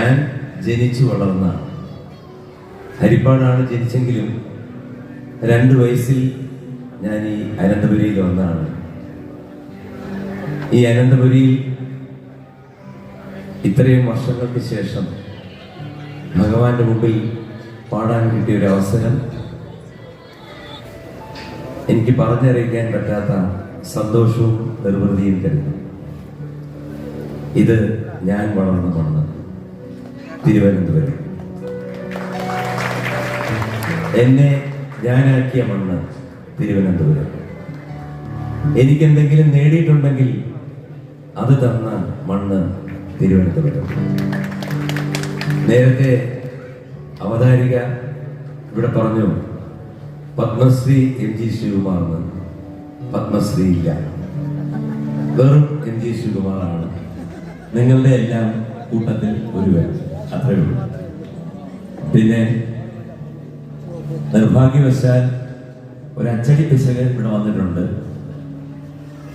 ഞാൻ ജനിച്ചു വളർന്ന ഹരിപ്പാടാണ് ജനിച്ചെങ്കിലും രണ്ട് വയസ്സിൽ ഞാൻ ഈ അനന്തപുരിയിൽ വന്നതാണ്. ഈ അനന്തപുരിയിൽ ഇത്രയും വർഷങ്ങൾക്ക് ശേഷം ഭഗവാന്റെ മുമ്പിൽ പാടാൻ കിട്ടിയ ഒരു അവസരം എനിക്ക് പറഞ്ഞറിയിക്കാൻ പറ്റാത്ത സന്തോഷവും നിർവൃതിയും തരുന്നു. ഇത് ഞാൻ വളർന്ന മണ്ണ് തിരുവനന്തപുരം. എന്നെ ഞാനാക്കിയ മണ്ണ് തിരുവനന്തപുരം. എനിക്കെന്തെങ്കിലും നേടിയിട്ടുണ്ടെങ്കിൽ അത് തന്ന മണ്ണ് തിരുവനന്തപുരം. നേരത്തെ അവതാരിക ഇവിടെ പറഞ്ഞു പത്മശ്രീ എം ജി ശിവകുമാറിന് പത്മശ്രീ ഇല്ല. വെറും എം ജി ശിവകുമാറാണ് നിങ്ങളുടെ എല്ലാം കൂട്ടത്തിൽ ഒരുവൻ. അത്രേ ഉള്ളൂ. പിന്നെ നിർഭാഗ്യവശാൽ ഒരു അച്ചടി പിശകൻ ഇവിടെ വന്നിട്ടുണ്ട്.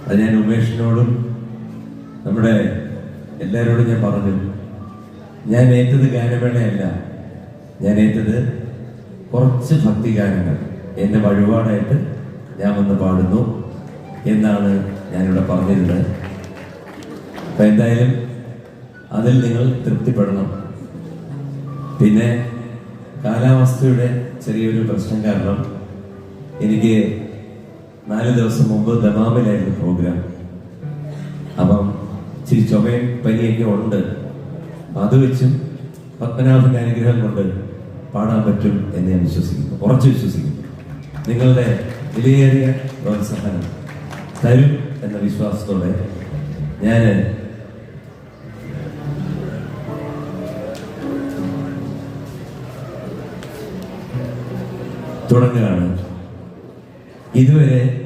അത് ഞാൻ ഉമേഷിനോടും നമ്മുടെ എല്ലാവരോടും ഞാൻ പറഞ്ഞു. ഞാൻ ഏറ്റത് ഗാനമേളയല്ല. ഞാൻ ഏറ്റത് കുറച്ച് ഭക്തി ഗാനങ്ങൾ. എന്റെ വഴിപാടായിട്ട് ഞാൻ വന്ന് പാടുന്നു എന്നാണ് ഞാനിവിടെ പറഞ്ഞിരുന്നത്. അപ്പം എന്തായാലും അതിൽ നിങ്ങൾ തൃപ്തിപ്പെടണം. പിന്നെ കാലാവസ്ഥയുടെ ചെറിയൊരു പ്രശ്നം കാരണം എനിക്ക് നാല് ദിവസം മുമ്പ് ദമാമിലായിരുന്നു പ്രോഗ്രാം. അപ്പം ഇച്ചിരി ചുമയും പനിയൊക്കെ ഉണ്ട്. അത് വെച്ചും പത്മനാഭന്റെ അനുഗ്രഹം കൊണ്ട് പാടാൻ പറ്റും എന്ന് ഞാൻ വിശ്വസിക്കുന്നു. ഉറച്ചു വിശ്വസിക്കുന്നു. നിങ്ങളുടെ വിലയേറിയ പ്രോത്സാഹനം തരും എന്ന വിശ്വാസത്തോടെ ഞാൻ തുടങ്ങുകയാണ്. ഇതുവരെ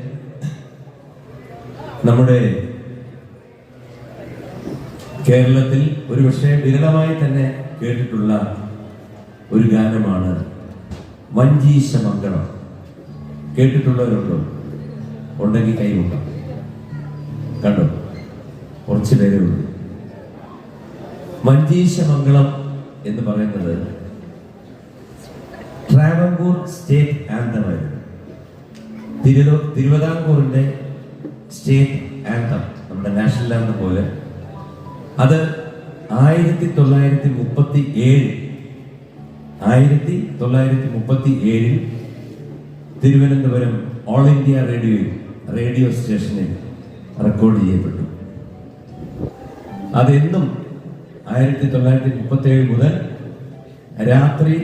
നമ്മുടെ കേരളത്തിൽ ഒരു പക്ഷേ വിരളമായി തന്നെ കേട്ടിട്ടുള്ള ഒരു ഗാനമാണ് വഞ്ചീശ മംഗളം കേട്ടിട്ടുള്ളവരുണ്ടോ? ഉണ്ടെങ്കിൽ കൈകൊണ്ടാം കണ്ടോ? കുറച്ച് പേരേ ഉള്ളൂ. മഞ്ചീശ മംഗളം എന്ന് പറയുന്നത് ട്രാവൻകൂർ സ്റ്റേറ്റ് ആന്തമായിരുന്നു തിരുവ തിരുവിതാംകൂറിന്റെ സ്റ്റേറ്റ് ആന്തം നമ്മുടെ നാഷണൽ ആന്തം പോലെ. അത് ആയിരത്തി തൊള്ളായിരത്തി മുപ്പത്തി ഏഴ് ആയിരത്തി തൊള്ളായിരത്തി മുപ്പത്തി ഏഴിൽ തിരുവനന്തപുരം ഓൾ ഇന്ത്യ റേഡിയോയിൽ റേഡിയോ സ്റ്റേഷനിൽ റെക്കോർഡ് ചെയ്യപ്പെട്ടു. അതെന്നും ആയിരത്തി തൊള്ളായിരത്തി മുപ്പത്തി ഏഴ് മുതൽ രാത്രി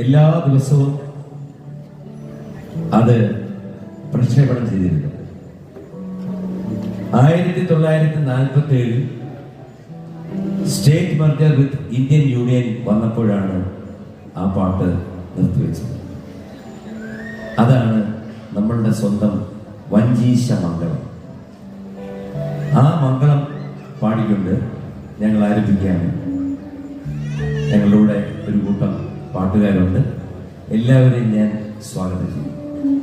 എല്ലാ ദിവസവും അത് പ്രക്ഷേപണം ചെയ്തിരുന്നു. ആയിരത്തി തൊള്ളായിരത്തി നാൽപ്പത്തി ഏഴിൽ state merger with Indian union വന്നപ്പോഴാണ് ആ പാട്ട് നിർത്തിവെച്ചത്. അതാണ് നമ്മളുടെ സ്വന്തം വഞ്ചീശ മംഗളം ആ മംഗളം പാടിക്കൊണ്ട് ഞങ്ങൾ ആരംഭിക്കുകയാണ്. ഞങ്ങളുടെ ഒരു കൂട്ടം പാട്ടുകാരുണ്ട്. എല്ലാവരെയും ഞാൻ സ്വാഗതം ചെയ്യും